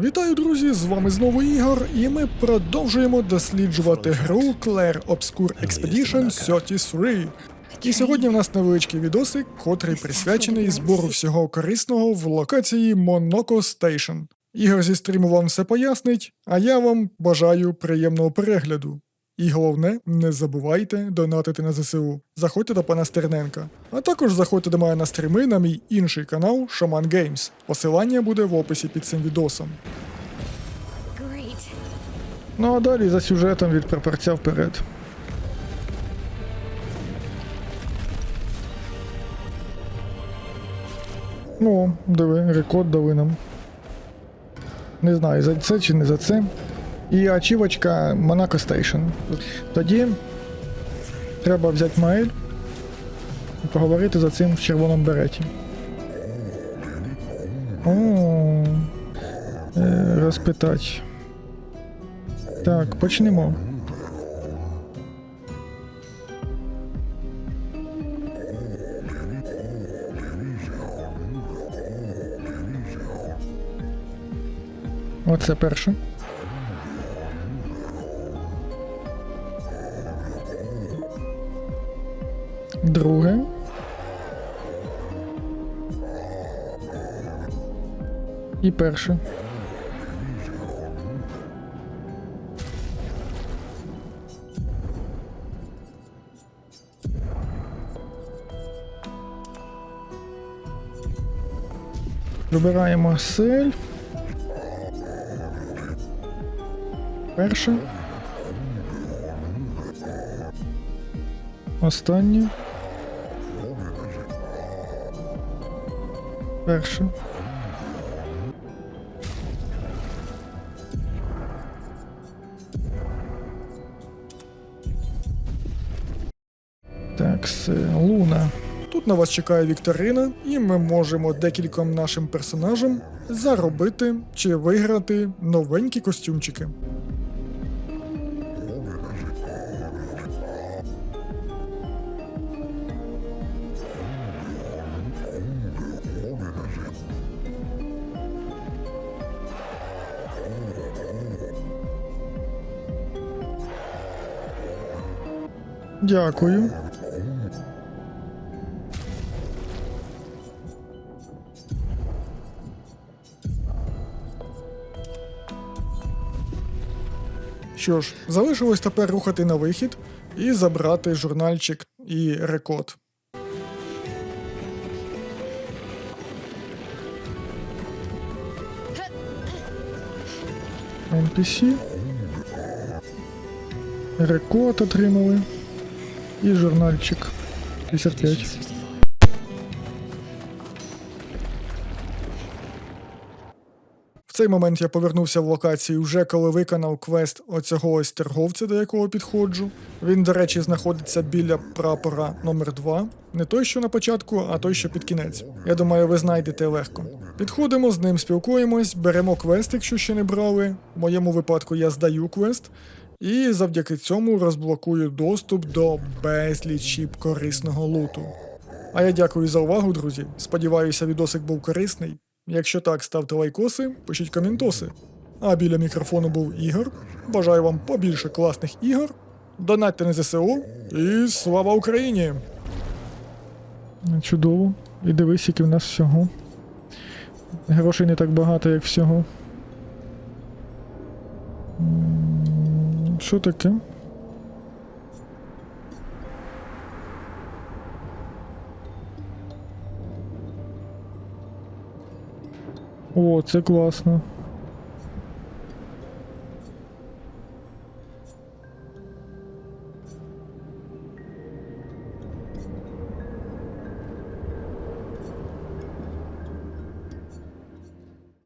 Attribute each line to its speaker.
Speaker 1: Вітаю, друзі! З вами знову Ігор, і ми продовжуємо досліджувати гру Claire Obscure Expedition 33. І сьогодні в нас невеличкий відосик, котрий присвячений збору всього корисного в локації Monaco Station. Ігор зі стріму вам все пояснить, а я вам бажаю приємного перегляду. І головне, не забувайте донатити на ЗСУ. Заходьте до пана Стерненка. А також заходьте до мене на стріми на мій інший канал Shaman Games. Посилання буде в описі під цим відосом.
Speaker 2: Great.
Speaker 1: Ну а далі за сюжетом від прапорця вперед. О, диви, рекорд дали нам. Не знаю, за це чи не за це. І ачівочка Monaco Station. Тоді треба взяти Маель і поговорити за цим в червоному береті. О, е, розпитати. Так, почнемо. Оце перше. Друге. І перше. Вибираємо сель. Перше. Останнє. Перше. Так, все, Луна. Тут на вас чекає Вікторина, і ми можемо декільком нашим персонажам заробити чи виграти новенькі костюмчики. Дякую. Що ж, залишилось тепер рухати на вихід і забрати журнальчик і рекод. NPC. Рекод отримали. І журнальчик. 55. В цей момент я повернувся в локацію вже коли виконав квест оцього ось торговця, до якого підходжу. Він, до речі, знаходиться біля прапора номер 2 Не той, що на початку, а той, що під кінець. Я думаю, ви знайдете легко. Підходимо з ним, спілкуємось, беремо квест, якщо ще не брали. В моєму випадку я здаю квест. І завдяки цьому розблокую доступ до безлічі корисного луту. А я дякую за увагу, друзі. Сподіваюся, відосик був корисний. Якщо так, ставте лайкоси, пишіть коментоси. А біля мікрофону був Ігор. Бажаю вам побільше класних ігор. Донатьте на ЗСУ і слава Україні! Чудово. І дивись, який в нас всього. Грошей не так багато, як всього. Що таке? О, це класно.